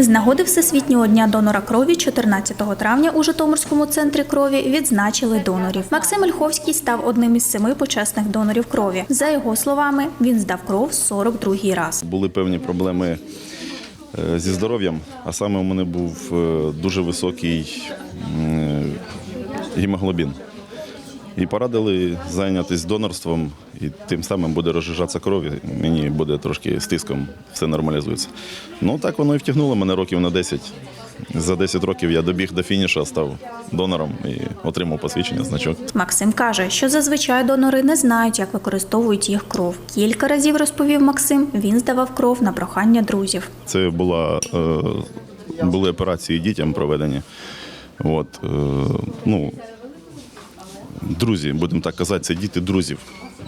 З нагоди Всесвітнього дня донора крові 14 травня у Житомирському центрі крові відзначили донорів. Максим Ольховський став одним із семи почесних донорів крові. За його словами, він здав кров 42-й раз. Були певні проблеми е, зі здоров'ям, а саме у мене був е, дуже високий м, гемоглобін. І порадили зайнятися донорством, і тим самим буде розжижатися кров, і мені буде трошки з тиском, все нормалізується. Ну так воно і втягнуло мене років на 10. За 10 років я добіг до фініша, став донором і отримав посвідчення, значок. Максим каже, що зазвичай донори не знають, як використовують їх кров. Кілька разів розповів Максим, він здавав кров на прохання друзів. Це була, е, були операції дітям проведені. От, е, ну, друзі, будемо так казати, це діти друзів.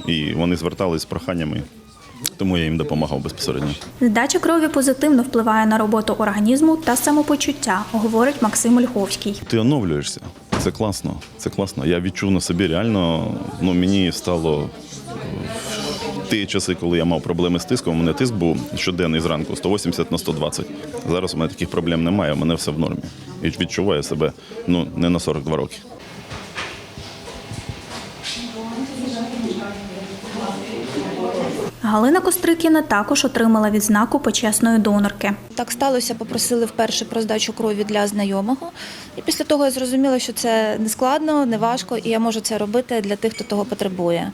І вони звертались з проханнями, тому я їм допомагав безпосередньо. Здача крові позитивно впливає на роботу організму та самопочуття, говорить Максим Ольховський. Ти оновлюєшся. Це класно. Це класно. Я відчув на собі реально, ну мені стало ті часи, коли я мав проблеми з тиском, у мене тиск був щоденний зранку 180 на 120. Зараз у мене таких проблем немає, у мене все в нормі. І відчуваю себе ну, не на 42 роки. Галина Кострикіна також отримала відзнаку почесної донорки. Так сталося, попросили вперше про здачу крові для знайомого. І після того я зрозуміла, що це не складно, не важко, і я можу це робити для тих, хто того потребує.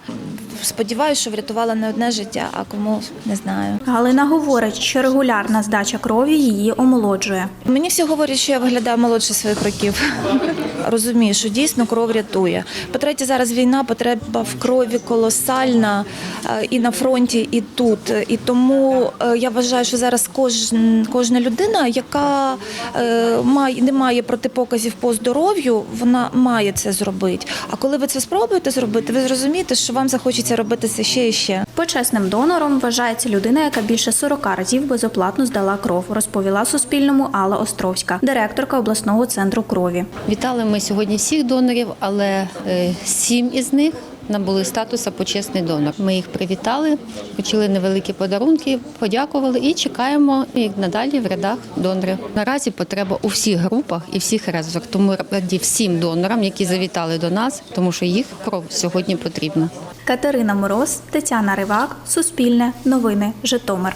Сподіваюся, що врятувала не одне життя, а кому не знаю. Галина говорить, що регулярна здача крові її омолоджує. Мені всі говорять, що я виглядаю молодше своїх років. Розумію, що дійсно кров рятує. По-третє, зараз війна, потреба в крові колосальна е, і на фронті, і тут. І тому е, я вважаю, що зараз кожн, кожна людина, яка е, має, не має протипоказів по здоров'ю, вона має це зробити. А коли ви це спробуєте зробити, ви зрозумієте, що вам захочеться робити це ще і ще. Почесним донором вважається людина, яка більше 40 разів безоплатно здала кров, розповіла Суспільному Алла Островська, директорка обласного центру крові. Вітали ми сьогодні всіх донорів, але е, сім із них набули статуса почесний донор. Ми їх привітали, почали невеликі подарунки, подякували і чекаємо їх надалі в рядах донорів. Наразі потреба у всіх групах і всіх разах. Тому раді всім донорам, які завітали до нас, тому що їх кров сьогодні потрібна. Катерина Мороз, Тетяна Ривак, Суспільне, Новини, Житомир.